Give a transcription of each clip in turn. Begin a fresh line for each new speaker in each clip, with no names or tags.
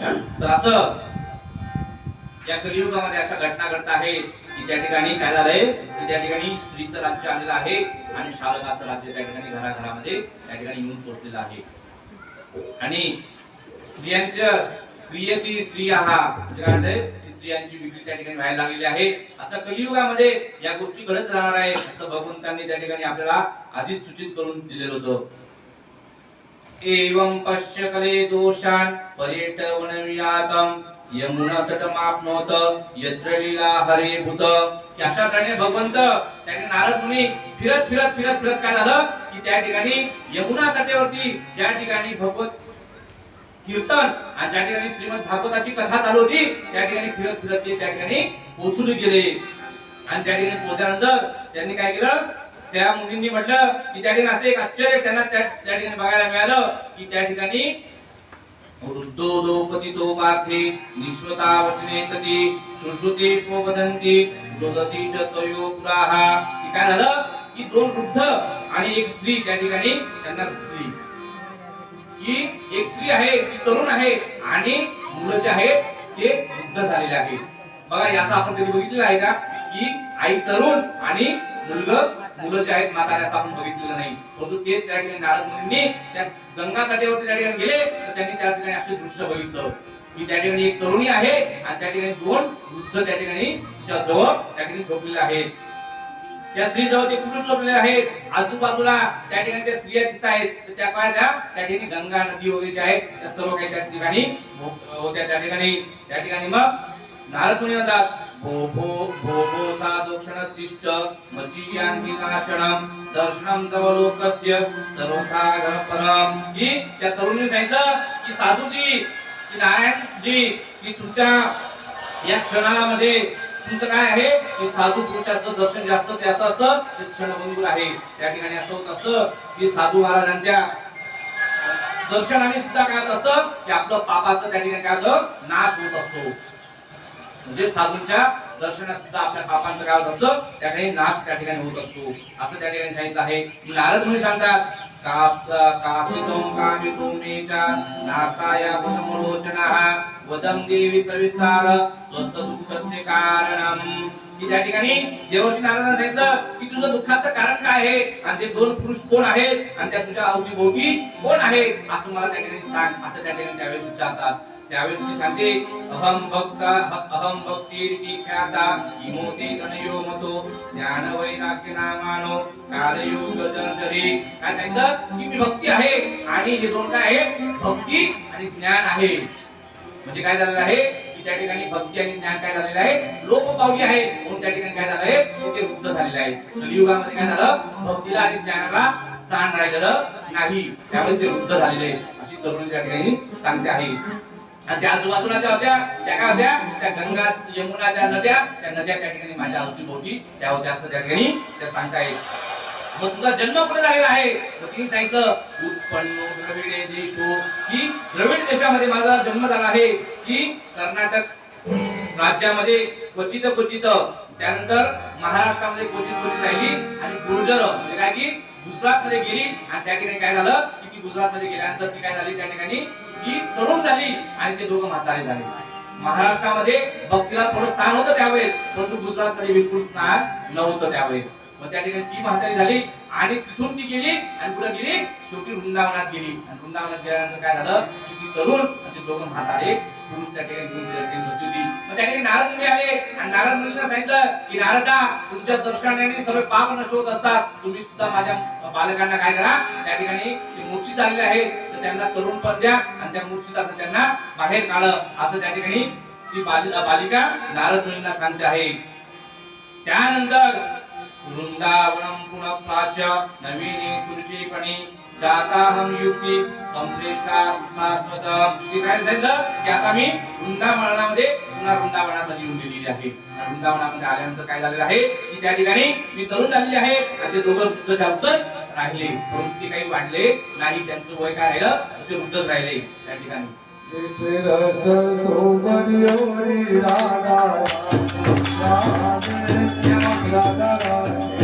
तर असं या कलियुगामध्ये अशा घटना घडत आहेत की त्या ठिकाणी काय झालंय? की त्या ठिकाणी स्त्रीचं राज्य आलेलं आहे आणि शारदाचं राज्य त्या ठिकाणी घराघरामध्ये त्या ठिकाणी येऊन पोहोचलेलं आहे. आणि स्त्रियांच्या स्त्रियती स्त्री हा म्हणजे स्त्रियांची विक्री त्या ठिकाणी व्हायला लागलेली आहे. असं कलियुगामध्ये या गोष्टी घडत राहणार आहे असं भगवंतांनी त्या ठिकाणी आपल्याला आधीच सूचित करून दिलेलं होतं. एवं पश्य कले दोषान पर्यटवनवियातम। यमुना तटमाप्नोत यत्र लीला हरे भूत। अशा तऱ्हेने भगवंत त्याने नारद मुनी फिरत फिरत फिरत फिरत काय झालं? की त्या ठिकाणी यमुना तटेवरती ज्या ठिकाणी भगवत कीर्तन आणि ज्या ठिकाणी श्रीमद भागवताची कथा चालू होती त्या ठिकाणी फिरत फिरत ते त्या ठिकाणी पोचून गेले. आणि त्या ठिकाणी पोहोचल्यानंतर त्यांनी काय केलं? त्या मुलींनी म्हटलं की त्या ठिकाणी असं एक आश्चर्य त्यांना त्या ठिकाणी बघायला मिळालं की त्या ठिकाणी वृद्धो तो पार्थे निश्वता वचने तती सुश्रुते वदन्ति रुदती च तयो पुराहा. काय झालं? की दोन वृद्ध आणि एक स्त्री त्या ठिकाणी त्यांना स्त्री. की एक स्त्री आहे ती तरुण आहे आणि मुलं जे आहेत ते वृद्ध झालेले आहेत. बघा याचा आपण कधी बघितलेलं आहे का? की आई तरुण आणि मुलग मुलं जे आहेत म्हाताऱ्या आपण बघितलेलं नाही परंतु ते त्या ठिकाणी नारद मुनींनी त्या गंगा तटेवरती त्या ठिकाणी गेले तर त्यांनी त्या ठिकाणी असे दृश्य बघितलं की त्या ठिकाणी एक तरुणी आहे आणि त्या ठिकाणी दोन वृद्ध त्या ठिकाणी तिच्या जवळ त्या ठिकाणी झोपलेले आहेत त्या स्त्री जवळ ते पुरुष झोपलेले आहेत आजूबाजूला त्या ठिकाणी त्या स्त्रिया दिसत आहेत तर त्या काय त्या त्या ठिकाणी गंगा नदी वगैरे ज्या आहेत त्या सर्व काही त्या ठिकाणी होत्या त्या ठिकाणी त्या ठिकाणी मग नारद मुनी म्हणतात भो भो साधोक्षण तिष्ठ मचीयांती दर्शनम तव लोकस्य परम की त्या तरुणीने सांगितलं की साधूजी की नारायणजी की तुमच्या या क्षणामध्ये तुमचं काय आहे? की साधू पुरुषाचं दर्शन जास्त ते असं असतं ते क्षणभंगूर आहे. त्या ठिकाणी असं होत असतं की साधू महाराजांच्या दर्शनाने सुद्धा काय होत असतं? की आपलं पापाचं त्या ठिकाणी काय होतं? नाश होत असतो. म्हणजे साधूंच्या दर्शनात सुद्धा आपल्या पापांचं काय होत असतं त्या ठिकाणी नाश त्या ठिकाणी होत असतो. असं त्या ठिकाणी सांगितलं आहे. नारद मुनी सांगतात का देवी सविस्तार स्वस्त दुःखस्य कारणम. की त्या ठिकाणी देवश्री नारायणाने सांगितलं की तुझं दुःखाचं कारण काय आहे? आणि ते दोन पुरुष कोण आहेत? आणि त्या तुझ्या अवतीभोवती कोण आहे? असं मला त्या ठिकाणी सांग असं त्या ठिकाणी त्यावेळेस विचारतात. त्यावेळेस मी सांगते अहम भक्त अहम भक्ती ख्याता इमोती गणयो मतो ज्ञान वैराग्य नामानो कालयुग जर्जरी. काय सांगितलं? की मी भक्ती आहे आणि हे दोन काय आहे भक्ती आणि ज्ञान आहे. म्हणजे काय झालेलं आहे? की त्या ठिकाणी भक्ती आणि ज्ञान काय झालेलं आहे? लोप पावली आहे. म्हणून त्या ठिकाणी काय झालं आहे ते वृद्ध झालेलं आहे. कलियुगामध्ये काय झालं? भक्तीला आणि ज्ञानाला स्थान राहिलेलं नाही. त्यामुळे ते वृद्ध झालेले आहे. अशी तरुणी त्या ठिकाणी सांगते आहे. आणि त्या आजूबाजूला ज्या होत्या त्या काय होत्या? त्या गंगा यमुना ज्या नद्या त्या नद्या त्या ठिकाणी माझ्या अवतीभोवती त्या होत्या असं त्या ठिकाणी त्या सांगतायत मग तुझा जन्म कुठे झालेला आहे? मग तिने सांगितलं उत्पन्न द्रविड देशो की द्रविड देशामध्ये माझा जन्म झाला आहे. की कर्नाटक राज्यामध्ये क्वचित क्वचित. त्यानंतर महाराष्ट्रामध्ये क्वचित क्वचित राहिली आणि गुर्जर म्हणजे काय की गुजरात मध्ये गेली आणि त्या ठिकाणी काय झालं? ती गुजरात मध्ये गेल्यानंतर ती काय झाली? त्या ठिकाणी ती तरुण झाली आणि ते दोघं म्हातारे झाले. महाराष्ट्रामध्ये भक्तीला थोडं स्थान होतं त्यावेळेस परंतु गुजरात मध्ये बिलकुल स्थान नव्हतं त्यावेळेस. मग त्या ठिकाणी ती म्हातारी झाली. आणि तिथून ती गेली आणि पुढे गेली शेवटी वृंदावनात गेली. आणि वृंदावनात गेल्यानंतर काय झालं? की ती तरुण आणि ते दोघं म्हातारे पुरुष त्या ठिकाणी त्या ठिकाणी होती. मग त्या ठिकाणी नारद मुली आले. आणि नारद मुलीला सांगितलं की नारदा तुमच्या दर्शनाने सर्व पाप नष्ट होत असतात. तुम्ही सुद्धा माझ्या बालकांना काय करा? त्या ठिकाणी मूर्छित झालेले आहे. तर त्यांना तरुण पण द्या आणि त्या मूर्छित त्यांना बाहेर काढ. असं त्या ठिकाणी ती बालिका नारद मुलींना सांगते आहे. त्यानंतर वृंदावनम पुनः प्राच नवीने सुरुचीपणी जाता हम युक्ती संप्रेष्टा शाश्वत। की काय झालं की आता मी वृंदावनामध्ये पुन्हा वृंदावनामध्ये येऊन गेलेली आहे. वृंदावनामध्ये आल्यानंतर काय झालेलं आहे? की त्या ठिकाणी मी तरुण झालेली आहे. आणि ते दोघं वृद्ध राहिले. परंतु ते काही वाढले नाही. त्यांचं वय काय राहिलं? असे वृद्धच राहिले त्या ठिकाणी.
या भगवती नगरिता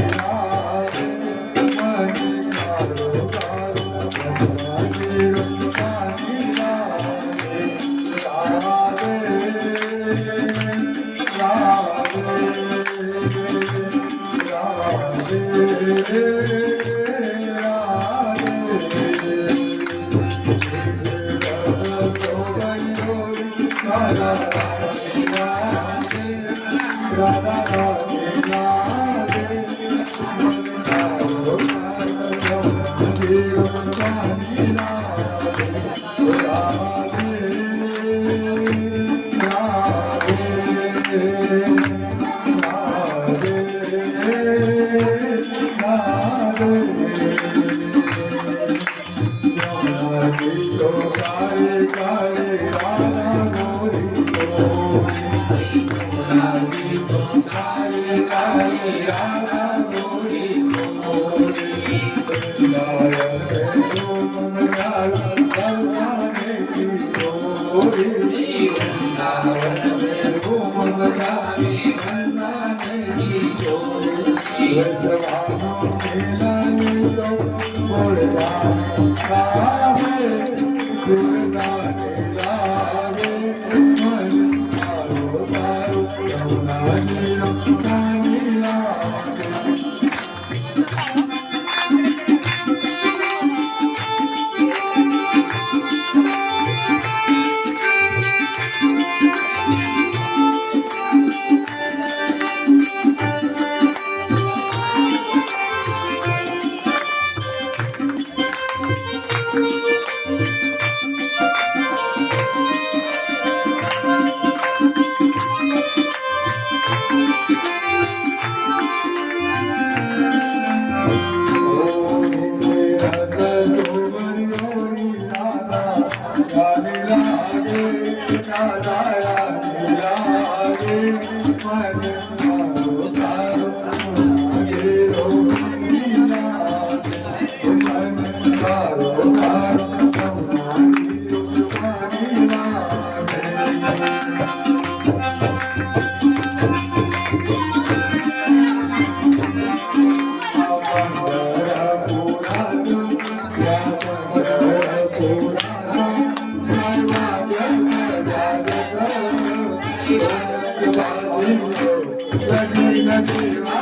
काही वाजत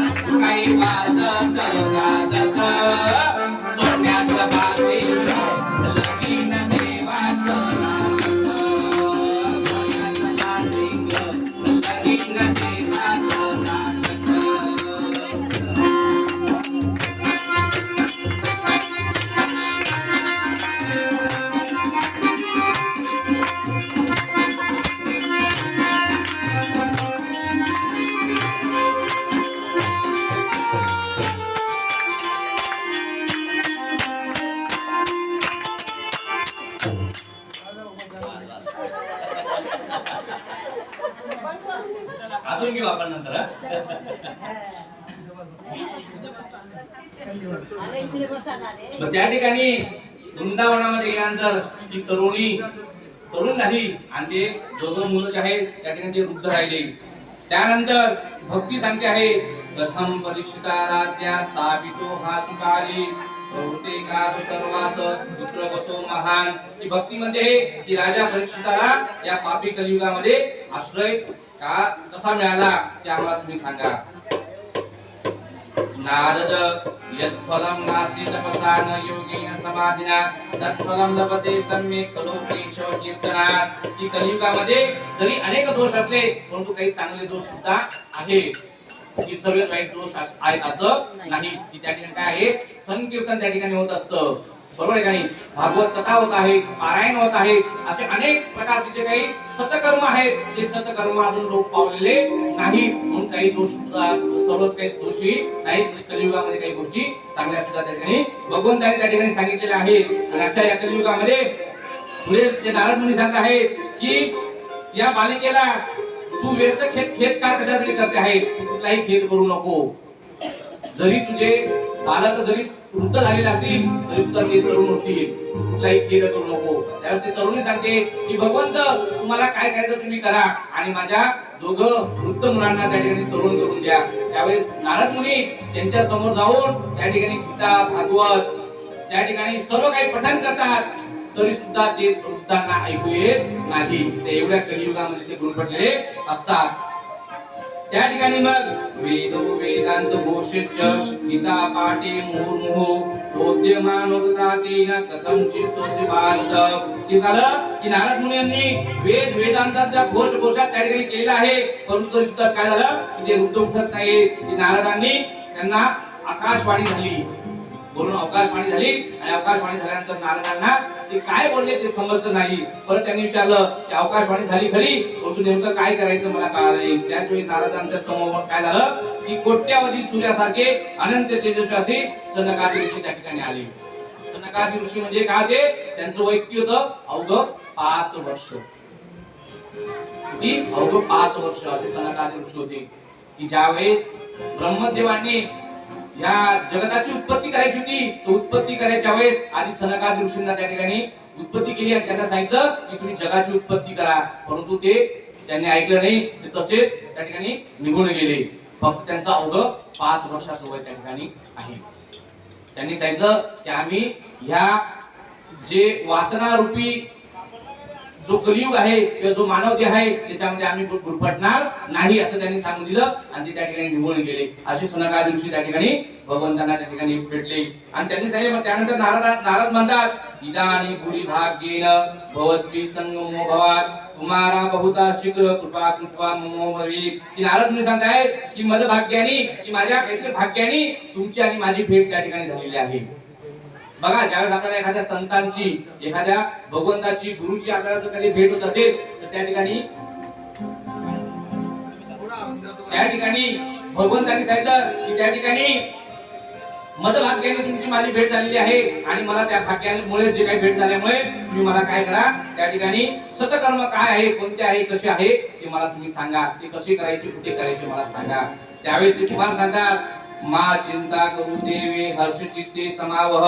आपण नंतर हा? त्या ठिकाणी वृंदावनामध्ये गेल्यानंतर ती तरुणी तरुण झाली. आणि ते दोघं मुलं जे आहेत त्या ठिकाणी ते वृद्ध राहिले. त्यानंतर भक्ती सांगते आहे. प्रथम परीक्षिता राज्ञा स्थापितो हा सुकाली प्रवृत्ते कार सर्वास पुत्र बसो महान. ही भक्ती म्हणजे की राजा परीक्षिताला या पापी कलियुगामध्ये आश्रय का कसा मिळाला ते आम्हाला तुम्ही सांगा. नारद यत्फलं नास्ति तपसा न योगेन समाधिना तत्फलं लभते सम्यक् लोकेशव कीर्तनात की कलियुगामध्ये जरी अनेक दोष असले परंतु काही चांगले दोष सुद्धा आहेत
की सर्व वाईट दोष आहेत असं नाही. की त्या ठिकाणी काय आहे? संकीर्तन त्या ठिकाणी होत असतं. बरोबर आहे नाही? भागवत कथा होत आहे पारायण होत आहे असे अनेक प्रकारचे जे काही सतकर्म आहेत ते सतकर्म अजून लोक पावलेले नाही म्हणून काही दोष सुद्धा सर्वच काही दोषी नाहीत. कलियुगामध्ये काही गोष्टी चांगल्या सुद्धा त्या ठिकाणी भगवंताने त्या ठिकाणी सांगितलेल्या आहेत. आणि अशा या कलियुगामध्ये पुढे ते नारद मुनी सांगत आहेत की या बालिकेला तू व्यर्थ खेत खेत का कशासाठी करते आहे? कुठलाही खेत करू नको. जरी तुझे बालक जरी वृद्ध झालेले असतील तरी सुद्धा ते तरुण होतील कुठलाही खेळ करू नको. त्यावेळेस ते तरुणी सांगते की भगवंत तुम्हाला काय करायचं तुम्ही करा आणि माझ्या दोघं वृद्ध मुलांना त्या ठिकाणी तरुण करून द्या. त्यावेळेस नारद मुनी त्यांच्यासमोर जाऊन त्या ठिकाणी गीता भागवत त्या ठिकाणी सर्व काही पठण करतात. तरी सुद्धा ते वृद्धांना ऐकू येत नाही. ते एवढ्या कलियुगामध्ये ते गुरफटलेले असतात. त्या ठिकाणी मग वेदो वेदांत घोषित गीता पाठे मुहुर्मुहु बोध्यमानोदता कथम चित्तोसी भारत की झालं की नारद मुनींनी वेद वेदांताचा घोष घोषात त्या ठिकाणी केलेला आहे परंतु तरी सुद्धा काय झालं की ते वृद्ध उठत नाही की नारदांनी त्यांना आकाशवाणी झाली बोलून अवकाशवाणी झाली आणि अवकाशवाणी झाल्यानंतर नारदांना ते काय बोलले ते समजलं नाही. परत त्यांनी विचारलं की अवकाशवाणी झाली खरी? परंतु नेमकं काय करायचं मला कळालं नाही. त्याच वेळी नारदांच्या समोर काय झालं? की कोट्यावधी सूर्यासारखे अनंत तेजस्वी असे सनकादी ऋषी त्या ठिकाणी आले. सनकादी ऋषी म्हणजे काय ते त्यांचं वय किती होतं? अवघ पाच वर्ष. किती? अवघ पाच वर्ष असे सनकादी ऋषी होते. की ज्यावेळेस ब्रह्मदेवांनी या जगताची उत्पत्ती करायची होती तो उत्पत्ती करायच्या वेळेस आधी सनकादी ऋषींना त्या ठिकाणी उत्पत्ती केली आणि त्यांना सांगितलं की तुम्ही जगाची उत्पत्ती करा. परंतु ते त्यांनी ऐकलं नाही ते तसेच त्या ठिकाणी निघून गेले. फक्त त्यांचा अवघ पाच वर्षाचं वय त्या ठिकाणी आहे. त्यांनी सांगितलं की आम्ही ह्या जे वासना रूपी जो कलियुग आहे किंवा जो मानव जे आहे त्याच्यामध्ये आम्ही गुरफटणार नाही असं त्यांनी सांगून दिलं. आणि ते त्या ठिकाणी निघून गेले. असे सुनका दिवशी त्या ठिकाणी भगवंतांना त्या ठिकाणी भेटले. आणि त्यांनी सांगितलं मग त्यानंतर नारद नारद म्हणतात इदानी पुरी भाग्येन भवत्वी संगमो भवात तुम्हाला बहुता शीघ्र कृपा कृपा ममो भवी की नारद मुनी सांगताय की मद भाग्यानी की माझ्या काहीतरी भाग्यानी तुमची आणि माझी भेट त्या ठिकाणी झालेली आहे. बघा ज्यावेळेस आपल्याला एखाद्या संतांची एखाद्या भगवंताची गुरुची आपल्याला जर कधी भेट होत असेल तर त्या ठिकाणी त्या ठिकाणी भगवंतांनी सांगितलं की त्या ठिकाणी मदभाग्याने तुमची माझी भेट झालेली आहे आणि मला त्या भाग्यामुळे जे काही भेट झाल्यामुळे तुम्ही मला काय करा त्या ठिकाणी सतकर्म काय आहे कोणते आहे कसे आहे ते मला तुम्ही सांगा. ते कसे करायचे कुठे करायचे मला सांगा. त्यावेळी ते तुम्हाला सांगतात मा चिंता करू देवे हर्ष चित्ते समावह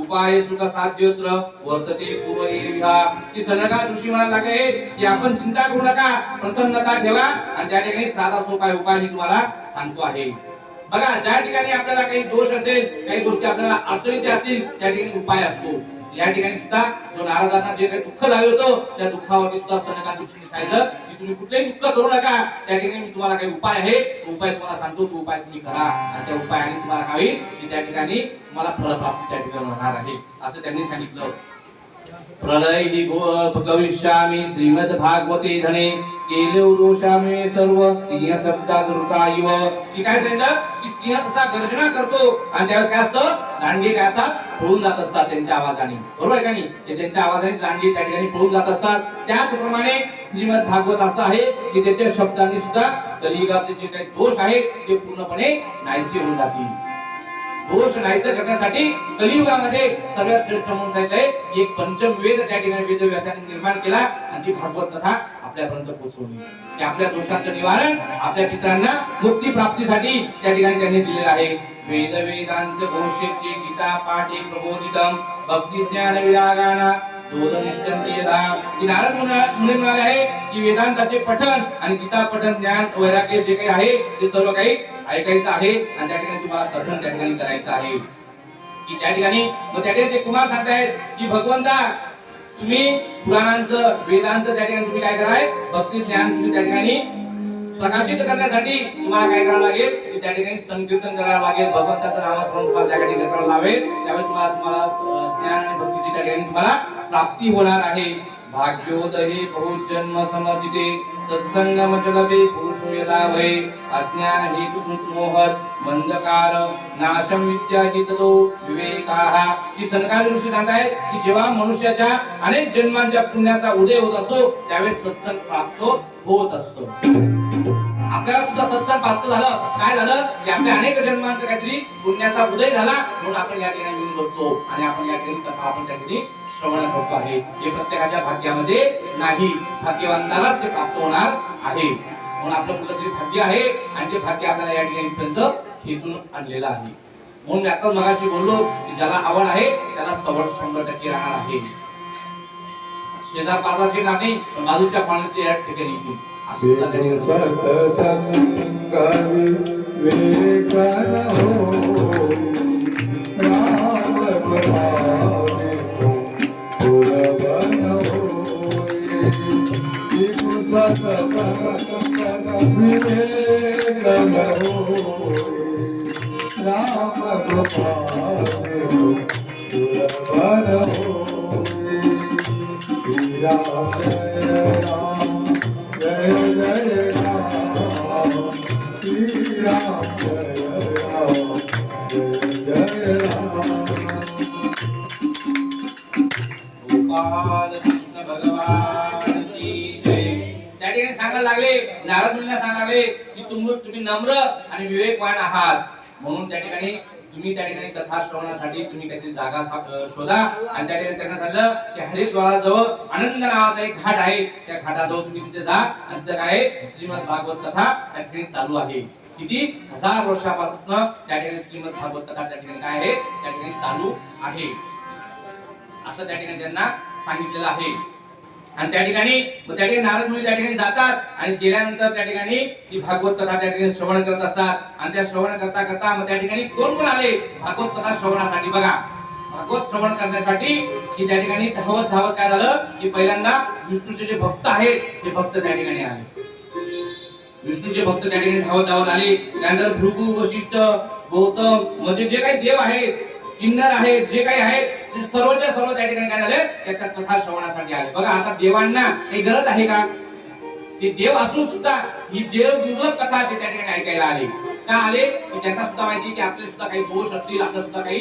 उपाय सुख साध्योत्र वर्तते पूर्व एविहा की सनका ऋषी म्हणायला लागे की आपण चिंता करू नका प्रसन्नता ठेवा. आणि त्या ठिकाणी साधा सोपा उपाय मी तुम्हाला सांगतो आहे. बघा ज्या ठिकाणी आपल्याला काही दोष असेल काही गोष्टी आपल्याला अडचणीच्या असतील त्या ठिकाणी उपाय असतो. या ठिकाणी सुद्धा जो नाराजांना जे काही दुःख झालं होतं त्या दुःखावरती सुद्धा सनका ऋषीने सांगितलं. तुम्ही कुठलेही दुःख करू नका. त्या ठिकाणी मी तुम्हाला काही उपाय आहे तो उपाय तुम्हाला सांगतो. तो उपाय तुम्ही करा. आणि त्या उपायाने तुम्हाला काही की त्या ठिकाणी तुम्हाला फळप्राप्ती त्या ठिकाणी होणार आहे. असं त्यांनी सांगितलं. प्रलय हि गो- श्रीमद भागवते धने. केले दोषामे सर्व सिंह शब्दा दुर्गा इव की काय सांगितलं? की सिंह जसा गर्जना करतो. आणि त्यावेळेस काय असतं? लांडगे काय असतात? पळून जात असतात त्यांच्या आवाजाने. बरोबर आहे का नाही? त्यांच्या आवाजाने लांडगे त्या ठिकाणी पळून जात असतात. त्याचप्रमाणे श्रीमद भागवत असं आहे की त्याच्या शब्दांनी सुद्धा कलियुगातले जे काही दोष आहेत ते पूर्णपणे नाहीसे होऊन जातील. दोष नाहीसे करण्यासाठी कलियुगामध्ये सगळ्यात श्रेष्ठ म्हणून सांगितलंय एक पंचम वेद त्या ठिकाणी वेद व्यासाने निर्माण केला आणि ती भागवत कथा आपल्यापर्यंत पोहोचवली. की आपल्या दोषांचं निवारण आपल्या पित्रांना मुक्ती प्राप्तीसाठी त्या ठिकाणी त्यांनी दिलेलं आहे. वेद वेदांत घोषेचे गीता पाठी प्रबोधितम भक्ती ज्ञान विरागाना नारद मुना- म्हणाले आहे की वेदांताचे पठन आणि गीता पठन ज्ञान वैराग्य जे काही आहे ते सर्व काही ऐकायचं आहे आणि त्या ठिकाणी तुम्हाला कथन त्या ठिकाणी करायचं आहे. की त्या ठिकाणी मग त्या ठिकाणी ते कुमार सांगतायत की भगवंता तुम्ही पुराणांचं वेदांचं त्या ठिकाणी तुम्ही काय कराय? भक्ती ज्ञान तुम्ही त्या ठिकाणी प्रकाशित करण्यासाठी तुम्हाला काय करावं लागेल? की त्या ठिकाणी संकीर्तन करावं लागेल. भगवंताचं नामस्मरण तुम्हाला त्या ठिकाणी करावं लागेल. त्यावेळी तुम्हाला तुम्हाला ज्ञान आणि भक्तीची त्या ठिकाणी तुम्हाला प्राप्ती होणार आहे. भाग्योदये बहुजन्म समर्जिते सत्संगमचलपे पुरुषो यदा वै अज्ञान हेतुकृत मोहत मंदकार नाशम विद्या हिततो विवेकाः। ही सनकादी ऋषी सांगतायत की जेव्हा मनुष्याच्या अनेक जन्मांच्या पुण्याचा उदय होत असतो त्यावेळेस सत्संग प्राप्त होत असतो. आपल्याला सुद्धा सत्संग प्राप्त झालं. काय झालं? की आपल्या अनेक जन्मांचा काहीतरी पुण्याचा उदय झाला म्हणून आपण या ठिकाणी येऊन बसतो. आणि आपण या ठिकाणी कथा आपण त्या ठिकाणी श्रवण करतो आहे. हे प्रत्येकाच्या भाग्यामध्ये नाही भाग्यवंतालाच ते प्राप्त होणार आहे. म्हणून आपलं कुठलं तरी भाग्य आहे आणि ते भाग्य आपल्याला या ठिकाणी पर्यंत खेचून आणलेलं आहे. म्हणून मी आताच मगाशी बोललो की ज्याला आवड आहे त्याला सवड शंभर टक्के राहणार आहे. शेजार पाजारशी नाही पण बाजूच्या पाण्यात या ठिकाणी येतील. असं सुद्धा त्या ठिकाणी
राम श्री
लागले नारद मुलींना सांगायला की तुम्ही तुम्ही नम्र आणि विवेकवान आहात. म्हणून त्या ठिकाणी तुम्ही त्या ठिकाणी कथा श्रवणासाठी तुम्ही काहीतरी जागा शोधा. आणि त्या ठिकाणी त्यांना सांगलं की हरिद्वाराजवळ आनंद नावाचा एक घाट आहे. त्या घाटाजवळ तुम्ही तिथे जा. आणि तिथं काय आहे? श्रीमद भागवत कथा त्या ठिकाणी चालू आहे. किती? हजार वर्षापासून त्या ठिकाणी श्रीमद भागवत कथा त्या ठिकाणी काय आहे? त्या ठिकाणी चालू आहे. असं त्या ठिकाणी त्यांना सांगितलेलं आहे. आणि त्या ठिकाणी मग त्या ठिकाणी नारद मुनी त्या ठिकाणी जातात आणि गेल्यानंतर त्या ठिकाणी ती भागवत कथा त्या ठिकाणी श्रवण करत असतात. आणि त्या श्रवण करता करता मग त्या ठिकाणी कोण कोण आले? भागवत कथा श्रवणासाठी. बघा भागवत श्रवण करण्यासाठी की त्या ठिकाणी धावत धावत काय झालं? की पहिल्यांदा विष्णूचे जे भक्त आहेत ते भक्त त्या ठिकाणी आले. विष्णूचे भक्त त्या ठिकाणी धावत धावत आले. त्यानंतर भृगु वशिष्ठ गौतम म्हणजे जे काही देव आहेत किन्नर आहेत जे काही आहेत ते सर्वच्या सर्व त्या ठिकाणी काय झाले त्याच्या कथा श्रवणासाठी आले. बघा आता देवांना काही गरज आहे का? ते देव असून सुद्धा ही देव दुर्लभ कथा ते त्या ठिकाणी ऐकायला आले. का आले? त्यांना सुद्धा माहिती की आपले सुद्धा काही दोष असतील आपल्या सुद्धा काही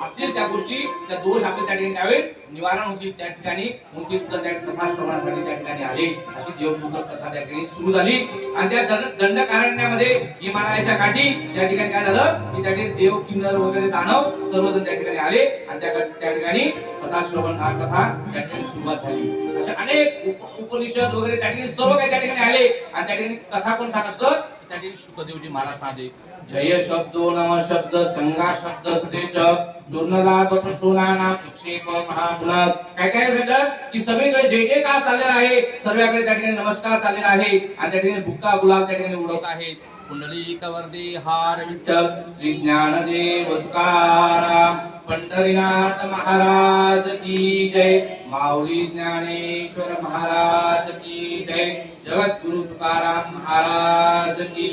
असतील त्या गोष्टी त्या दोष आपले त्या ठिकाणी त्यावेळी निवारण होतील त्या ठिकाणी मग ते सुद्धा त्या कथा श्रवणासाठी त्या ठिकाणी आले अशी देवदूत कथा त्या ठिकाणी सुरू झाली आणि त्या दंड दंडकारण्यामध्ये हिमालयाच्या काठी त्या ठिकाणी काय झालं की त्या ठिकाणी देव किन्नर वगैरे दानव सर्वजण त्या ठिकाणी आले आणि त्या त्या ठिकाणी कथा श्रवण हा कथा त्या ठिकाणी सुरुवात झाली अशा अनेक उपनिषद वगैरे त्या ठिकाणी सर्व काही त्या ठिकाणी आले आणि त्या ठिकाणी कथा कोण सांगत त्या ठिकाणी शुकदेवजी महाराज सांगते जय शब्दो नम शब्द संगा शब्द तेच चूर्णलाभ प्रसूनाना विक्षेप महामुलक काय काय भेटलं की सगळीकडे जे जे का चाललेलं आहे सर्वांकडे त्या ठिकाणी नमस्कार चाललेला आहे आणि त्या ठिकाणी बुक्का गुलाब त्या ठिकाणी उडवत आहेत कुंडली कवर्दी हार विठ्ठल. श्री ज्ञानदेव तुकाराम पंढरीनाथ महाराज की जय. माऊली ज्ञानेश्वर महाराज की जय. जगद्गुरु तुकाराम महाराज की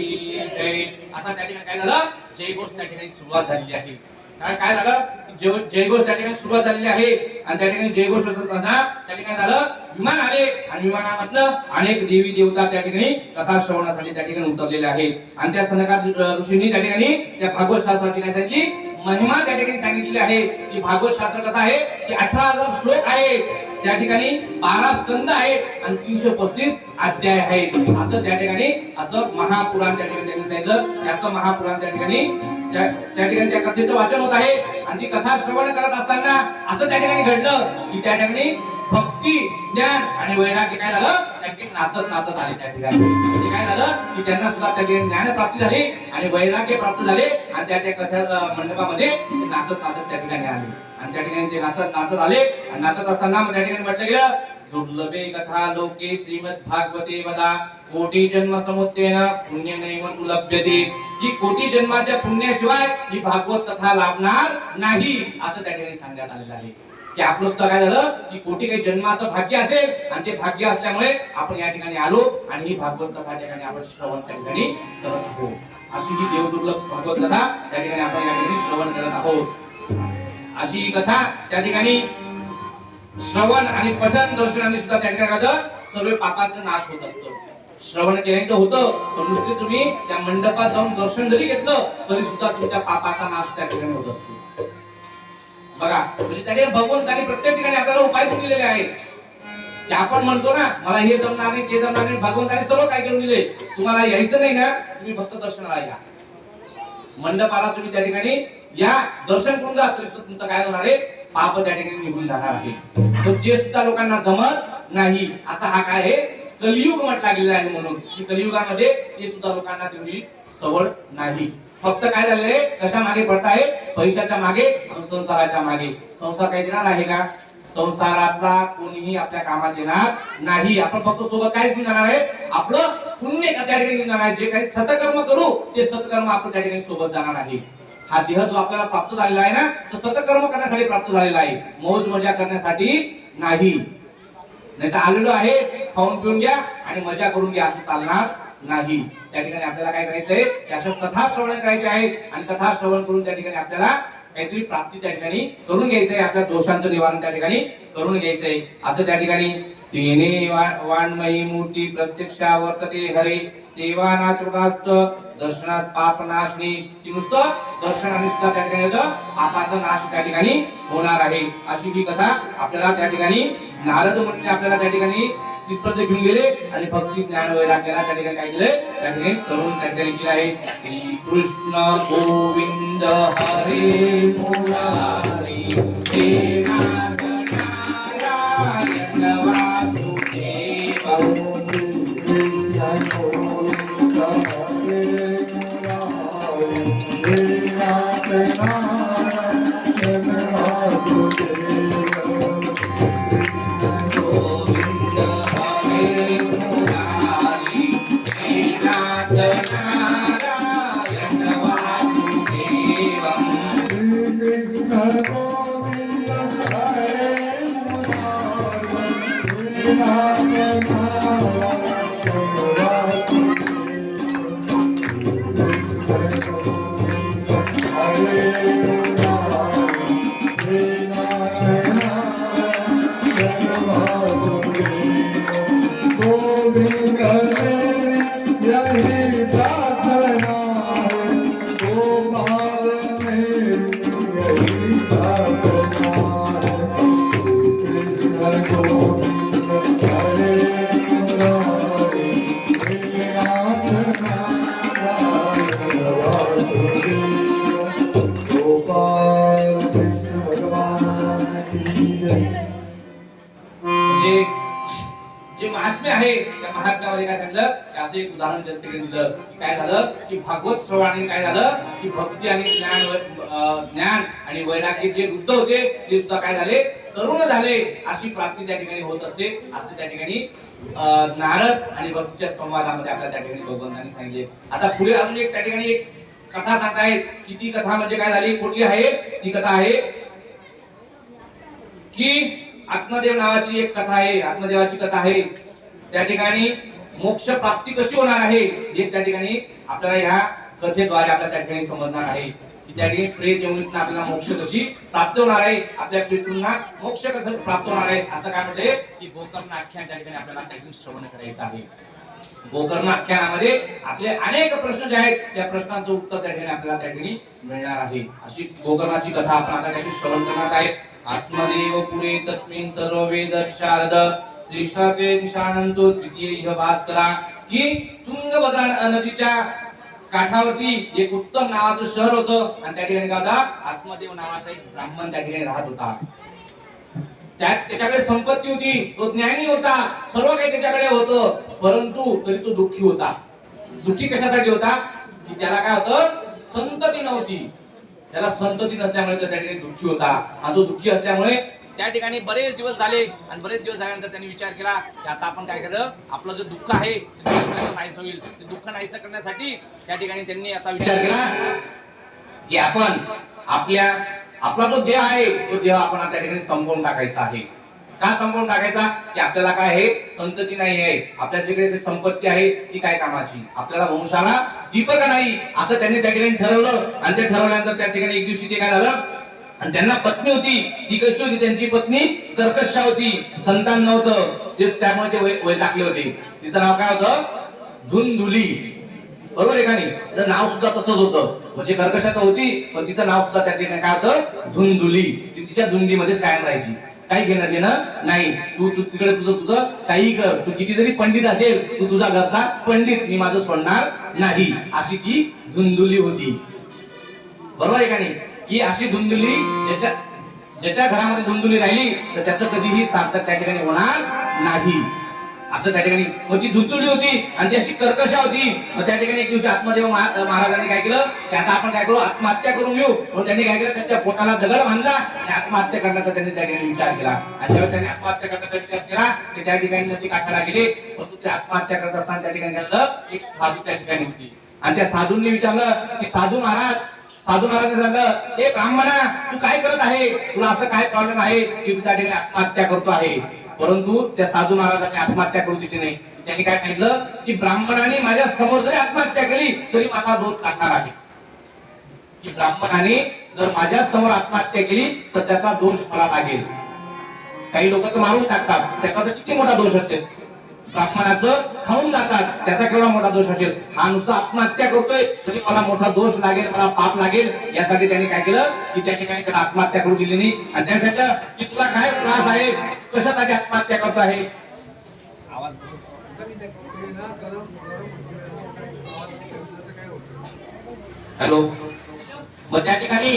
जय. असा त्या ठिकाणी काय झालं? जय घोष त्या ठिकाणी सुरुवात झाली आहे. काय काय झालं? जय- घोष त्या ठिकाणी सुरुवात झालेली आहे. आणि त्या ठिकाणी जय घोष होत असताना त्या ठिकाणी झालं विमान आले. आणि विमानामधलं अनेक देवी देवता त्या ठिकाणी कथा श्रवणासाठी त्या ठिकाणी उतरलेले आहे आणि त्या सनका ऋषींनी त्या ठिकाणी त्या भागवत शास्त्राची काय सांगितली? महिमा त्या ठिकाणी सांगितलेली आहे. की भागवत शास्त्र कसं आहे? की अठरा हजार श्लोक आहे त्या ठिकाणी बारा स्कंद आहेत आणि तीनशे पस्तीस अध्याय आहेत. असं त्या ठिकाणी असं महापुराण त्या ठिकाणी त्यांनी सांगितलं. असं महापुराण त्या ठिकाणी त्या ठिकाणी त्या कथेचं वाचन होत आहे. आणि ती कथा श्रवण करत असताना असं त्या ठिकाणी घडलं की त्या ठिकाणी भक्ती ज्ञान आणि वैराग्य काय झालं? त्या ठिकाणी नाचत नाचत आले त्या ठिकाणी. म्हणजे काय झालं? की त्यांना सुद्धा त्या ठिकाणी ज्ञान प्राप्ती झाली आणि वैराग्य प्राप्त झाले आणि त्या त्या कथा मंडपामध्ये नाचत नाचत त्या ठिकाणी आले. आणि त्या ठिकाणी ते नाचत नाचत आले. आणि नाचत असताना त्या ठिकाणी म्हटलं गेलं दुर्लभे कथा लोके श्रीमद भागवते वदा कोटी जन्म समुद्रेन पुण्य नैव लभ्यते ही कोटी जन्माच्या पुण्याशिवाय ही भागवत कथा लाभणार नाही असं त्या ठिकाणी सांगण्यात आलेलं आहे. की आपलं सुद्धा काय झालं की कोटी काही जन्माचं भाग्य असेल आणि ते भाग्य असल्यामुळे आपण या ठिकाणी आलो आणि ही भागवत कथा त्या ठिकाणी आपण श्रवण त्या ठिकाणी करत आहोत. अशी ही देवदुर्लभ भागवत कथा त्या ठिकाणी आपण या ठिकाणी श्रवण करत आहोत. अशी ही कथा त्या ठिकाणी श्रवण आणि पठन दर्शनाने सुद्धा त्या ठिकाणी सर्व पापाचा नाश होत असतो. श्रवण केल्याने होतं पण नुसते तुम्ही त्या मंडपात जाऊन दर्शन जरी घेतलं तरी सुद्धा तुमच्या पापाचा नाश त्या ठिकाणी होत असतो. बघा म्हणजे त्या ठिकाणी भगवंताने प्रत्येक ठिकाणी आपल्याला उपाय करून दिलेले आहेत. की आपण म्हणतो ना मला हे जमणार नाही ते जमणार नाही. भगवंताने सर्व काय करून दिले? तुम्हाला यायचं नाही ना तुम्ही फक्त दर्शनाला या. मंडपाला तुम्ही त्या ठिकाणी या दर्शन करून जा तरी सुद्धा तुमचं काय होणार आहे? पाप त्या ठिकाणी निघून जाणार आहे. ते सुद्धा लोकांना जमत नाही असा हा काय आहे? कलियुग म्हटला गेलेला आहे म्हणून. की कलियुगामध्ये ते सुद्धा लोकांना तेवढी सवड नाही. फक्त काय झालेलं आहे? कशा मागे पडताय? पैशाच्या मागे आणि संसाराच्या मागे. संसार काही देणार आहे का? संसारातला कोणीही आपल्या कामात येणार नाही. आपण फक्त सोबत काय घेऊन जाणार आहे? आपलं पुण्य त्या ठिकाणी घेऊन जाणार आहे. जे काही सतकर्म करू ते सतकर्म आपण त्या ठिकाणी सोबत जाणार आहे. हा देह जो आपल्याला प्राप्त झालेला आहे ना तो सतकर्म करण्यासाठी प्राप्त झालेला आहे. मौज मजा करण्यासाठी नाही. नाही तर आलेलो आहे खाऊन पिऊन घ्या आणि मजा करून घ्या असं चालणार नाही. त्या ठिकाणी आपल्याला काय करायचंय त्याच्या कथा श्रवण करायचे आहे आणि कथा श्रवण करून त्या ठिकाणी आपल्याला काहीतरी प्राप्ती त्या ठिकाणी करून घ्यायचंय आपल्या दोषांचं निवारण त्या ठिकाणी करून घ्यायचंय असं त्या ठिकाणी तिने वाणमयी मूर्ती प्रत्यक्षा वर्तते हरे सेवा नाचुकास्त दर्शनात पाप नाशनी ती नुसतं दर्शनाने सुद्धा त्या ठिकाणी होतं. पापाचा नाश त्या ठिकाणी होणार आहे. अशी ही कथा आपल्याला त्या ठिकाणी नारद मुनीने आपल्याला त्या ठिकाणी तिथपर्यंत घेऊन गेले आणि भक्ती ज्ञान वैराग्याला त्या ठिकाणी काय केलंय? त्या ठिकाणी तरुण त्या ठिकाणी केलं आहे. श्री कृष्ण गोविंद हरे मुरारी Hare Hare Hare सांगितलं एक उदाहरण त्या ठिकाणी दिलं काय झालं की भागवत श्रवणाने काय झालं की भक्ती आणि ज्ञान ज्ञान आणि वैराग्य जे वृद्ध होते ते सुद्धा काय झाले? तरुण झाले अशी प्राप्ती त्या ठिकाणी होत असते. असं त्या ठिकाणी नारद आणि भक्तीच्या संवादामध्ये आपल्या त्या ठिकाणी भगवंतांनी सांगितले. आता पुढे अजून एक त्या ठिकाणी एक कथा सांगतायत की ती कथा म्हणजे काय झाली? कुठली आहे? ती कथा आहे की आत्मदेव नावाची एक कथा आहे. आत्मदेवाची कथा आहे. त्या ठिकाणी मोक्ष प्राप्ती कशी होणार आहे हे त्या ठिकाणी आपल्याला ह्या कथेद्वारे आपल्याला त्या ठिकाणी समजणार आहे. की त्या ठिकाणी प्रेत यमुनीतनं आपल्याला मोक्ष कशी प्राप्त होणार आहे आपल्या पितृंना मोक्ष कसं प्राप्त होणार आहे असं काय म्हणते की गोकर्ण आख्यान त्या ठिकाणी आपल्याला त्या ठिकाणी श्रवण करायचं आहे. गोकर्ण आख्यानामध्ये आपले अनेक प्रश्न जे आहेत त्या प्रश्नांचं उत्तर त्या ठिकाणी आपल्याला त्या ठिकाणी मिळणार आहे. अशी गोकर्णाची कथा आपण आता त्या ठिकाणी श्रवण करणार आहे आत्मदेव पुरे तस्मिन सर्व वेद शारद. श्रेष्ठापे दिशानंतो द्वितीय इह कला की तुंगभद्रा नदीच्या काठावरती एक उत्तम नावाचं शहर होतं आणि त्या ठिकाणी काय होता? आत्मदेव नावाचा एक ब्राह्मण त्या ठिकाणी राहत होता. त्यात त्याच्याकडे संपत्ती होती तो ज्ञानी होता सर्व काही त्याच्याकडे होतं परंतु तरी तो दुःखी होता. दुःखी कशासाठी होता? की त्याला काय होतं? संतती नव्हती. त्याला संतती नसल्यामुळे तो त्या ठिकाणी दुःखी होता. आणि तो दुःखी असल्यामुळे त्या ठिकाणी बरेच दिवस झाले आणि बरेच दिवस झाल्यानंतर त्यांनी विचार केला की आता आपण काय केलं आपलं जे दुःख आहे ते दुःख होईल ते दुःख नाहीसं करण्यासाठी त्या ठिकाणी त्यांनी आता विचार केला. की आपण आपल्या आपला जो देह आहे तो देह आपण त्या ठिकाणी संपवून टाकायचा आहे. का संपवून टाकायचा? की आपल्याला काय आहे? संतती नाही आहे. आपल्या जिकडे संपत्ती आहे ती काय कामाची? आपल्याला वंशाला दीपक नाही असं त्यांनी त्या ठिकाणी ठरवलं. आणि ते ठरवल्यानंतर त्या ठिकाणी एक दिवशी ते काय झालं? आणि त्यांना पत्नी होती. ती कशी होती? त्यांची पत्नी कर्कशा होती. संतान नव्हतं. ते त्यामुळे ते वय टाकले होते. तिचं नाव काय होतं? धुंधुली. बरोबर आहे का नाही? तिचं नाव सुद्धा तसंच होतं. म्हणजे कर्कशा तर होती पण तिचं नाव सुद्धा त्या ठिकाणी काय होतं? धुंधुली. ती तिच्या धुंदीमध्येच कायम राहायची. काही घेणं देणं नाही. तू तू तिकडे तुझं तुझं काही कर. तू किती जरी पंडित असेल तू तुझा घरचा पंडित. मी माझं सोडणार नाही. अशी ती धुंदुली होती. बरोबर आहे का नाही? ही अशी धुंदुली ज्याच्या ज्याच्या घरामध्ये धुंदुली राहिली तर त्याचं कधीही सार्थक त्या ठिकाणी होणार नाही. असं त्या ठिकाणी मग ती धुंदुली होती आणि ती अशी कर्कशा होती. मग त्या ठिकाणी एक दिवशी आत्मदेव महाराजांनी काय केलं? की आता आपण काय करू? आत्महत्या करून घेऊ. म्हणून त्यांनी काय केलं? त्यांच्या पोटाला दगड बांधला आणि आत्महत्या करण्याचा त्यांनी त्या ठिकाणी विचार केला. आणि जेव्हा त्यांनी आत्महत्या करण्याचा विचार केला ते त्या ठिकाणी नदी काठाला गेले. परंतु ते आत्महत्या करत असताना त्या ठिकाणी काय एक साधू त्या ठिकाणी होती. आणि त्या साधूंनी विचारलं की साधू महाराज साधू महाराज झालं हे ब्राह्मणा तू काय करत आहे? तुला असं काय प्रॉब्लेम आहे? की तू त्या ठिकाणी आत्महत्या करतो आहे. परंतु त्या साधू महाराजांनी आत्महत्या करू दिली नाही. त्यांनी काय सांगितलं? की ब्राह्मणाने माझ्यासमोर जरी आत्महत्या केली तरी माझा दोष टाकणार आहे. की ब्राह्मणाने जर माझ्यासमोर आत्महत्या केली तर त्याचा दोष मला लागेल. काही लोक तर मारून टाकतात. त्याचा तर किती मोठा दोष असेल? ब्राह्मणाचं खाऊन जातात. त्याचा केवढा मोठा दोष असेल. हा नुसता आत्महत्या करतोय. तरी मला मोठा दोष लागेल मला पाप लागेल. यासाठी त्यांनी काय केलं? की त्या ठिकाणी त्याला आत्महत्या करू दिली नाही. आणि त्यासाठी की तुला काय त्रास आहे? कशासाठी आत्महत्या करतो आहे? हॅलो? मग त्या ठिकाणी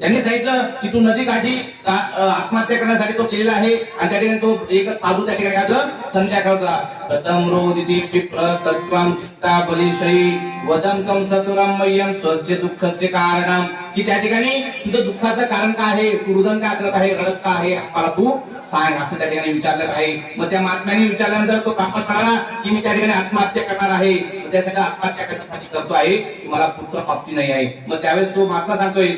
त्यांनी सांगितलं की तू नदी काठी आत्महत्या करण्यासाठी तो केलेला आहे आणि त्या ठिकाणी तो एक साधू त्या ठिकाणी काय होतं? संध्याकाळ कथम रोदिती विप्र तत्वाम चित्ता बलिशयी वदंतम सतुरम मय्यम स्वस्य दुःखस्य कारणम की त्या ठिकाणी तुझं दुःखाचं कारण काय आहे? तू रुदन काय करत आहे? रडत का आहे? मला तू सांग असं त्या ठिकाणी विचारलं आहे. मग त्या महात्म्याने विचारल्यानंतर तो कापत म्हणाला की मी त्या ठिकाणी आत्महत्या करणार आहे. त्यासाठी आत्महत्या करण्यासाठी करतो आहे. की मला पुत्र प्राप्ती नाही आहे. मग त्यावेळेस तो महात्मा सांगतोय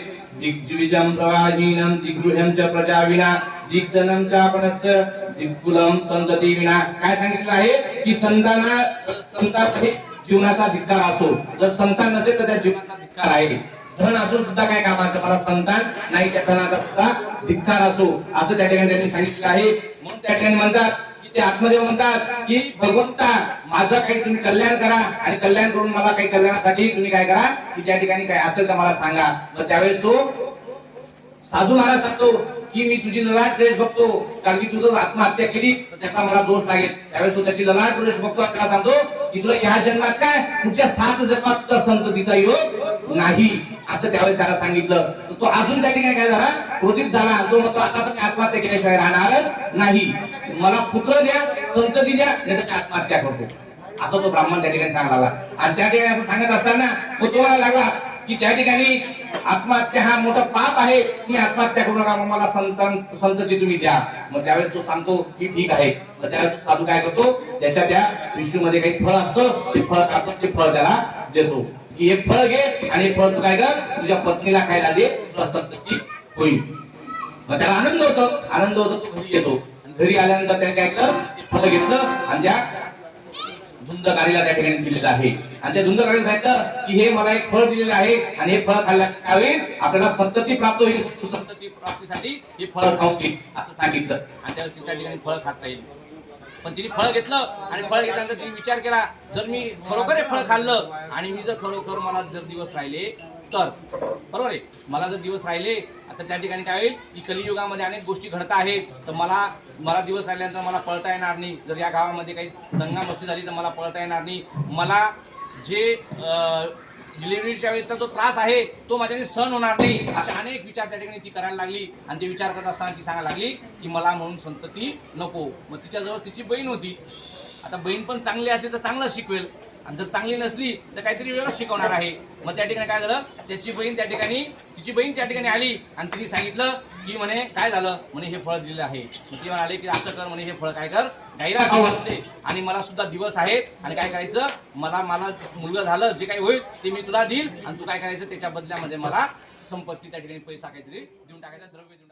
दिग्जीविजम प्रवाजीनं दिग्गृहम च प्रजाविना दिग्धनं च आपणस्य दिग्कुलम संतती विना काय सांगितलं आहे? की संताना संतान हे जीवनाचा धिक्कार असो. जर संतान नसेल तर त्या जीवनाचा धिक्कार आहे. धन असून सुद्धा काय कामाचं? मला संतान नाही त्या धनाचा सुद्धा धिक्कार असो. असं त्या ठिकाणी त्यांनी सांगितलं आहे. म्हणून त्या ठिकाणी म्हणतात ते आत्मदेव म्हणतात की भगवंता माझं काही तुम्ही कल्याण करा आणि कल्याण करून मला काही कल्याणासाठी तुम्ही काय करा? की ज्या ठिकाणी काय असेल तर मला सांगा. मग त्यावेळेस तो साधू महाराज सांगतो की मी तुझी ललाट द्वेष बघतो कारण की तुझं आत्महत्या केली तर त्याचा मला दोष लागेल. त्यावेळेस तो त्याची ललाट द्वेष बघतो आणि त्याला सांगतो की तुला ह्या जन्मात काय? पुढच्या सात जन्मात सुद्धा संततीचा योग नाही. असं त्यावेळेस त्याला सांगितलं. तो अजून त्या ठिकाणी काय झाला? क्रोधित झाला. तो म्हणतो आता तर आत्महत्या केल्याशिवाय राहणारच नाही. मला पुत्र द्या संतती द्या नाही आत्महत्या करतो. असं तो ब्राह्मण त्या ठिकाणी सांगायला आणि त्या ठिकाणी असं सांगत असताना मग तुम्हाला लागला की त्या ठिकाणी आत्महत्या हा मोठा पाप आहे. तुम्ही आत्महत्या करू नका मला संतान संतती तुम्ही द्या. मग त्यावेळेस तो सांगतो की ठीक आहे. मग त्यावेळेस साधू काय करतो? त्याच्या त्या विष्णूमध्ये काही फळ असतं ते फळ काढतो ते फळ त्याला देतो. की एक फळ घे आणि फळ तू काय कर? तुझ्या पत्नीला खायला दे तुला संतती होईल. मग त्याला आनंद होतो आनंद होतो तो घरी येतो. आणि घरी आल्यानंतर त्याने काय केलं? फळ घेतलं आणि त्या धुंदकारीला त्या ठिकाणी दिलेलं आहे. आणि त्या धुंदकारीला सांगितलं की हे मला एक फळ दिलेलं आहे आणि हे फळ खाल्ल्या खावे आपल्याला संतती प्राप्त होईल. संतती प्राप्तीसाठी हे फळ खाऊ असं सांगितलं. आणि त्या ठिकाणी फळ खाता येईल. पण तिने फळ घेतलं आणि फळ घेतल्यानंतर तिने विचार केला जर मी खरोखर हे फळ खाल्लं आणि मी जर खरोखर मला जर दिवस राहिले तर बरोबर आहे. मला जर दिवस राहिले आता त्या ठिकाणी काय होईल? की कलियुगामध्ये अनेक गोष्टी घडत आहेत तर मला मला दिवस राहिल्यानंतर मला पळता येणार नाही. जर या गावामध्ये काही दंगा मस्ती झाली तर मला पळता येणार नाही. मला जे डिलिव्हरीच्या वेळेचा जो त्रास आहे तो माझ्याने सहन होणार नाही. असे अनेक विचार त्या ठिकाणी ती करायला लागली आणि ते विचार करत असताना ती सांगायला लागली की मला म्हणून संतती नको. मग तिच्याजवळ तिची बहीण होती. आता बहीण पण चांगली असली तर चांगलं शिकवेल. आणि जर चांगली नसली तर काहीतरी वेगळं शिकवणार आहे. मग त्या ठिकाणी काय झालं? त्याची बहीण त्या ठिकाणी तिची बहीण त्या ठिकाणी आली आणि तिने सांगितलं की म्हणे काय झालं? म्हणे हे फळ दिलेलं आहे. ती म्हणाले की असं कर म्हणे हे फळ काय कर? गाईला खाऊ घालते आणि मला सुद्धा दिवस आहेत आणि काय करायचं? मला मला मुलगा झालं जे काही होईल ते मी तुला देईल आणि तू काय करायचं? त्याच्या बदल्यामध्ये मला संपत्ती त्या ठिकाणी पैसा काहीतरी देऊन टाकायचा द्रव्य देऊन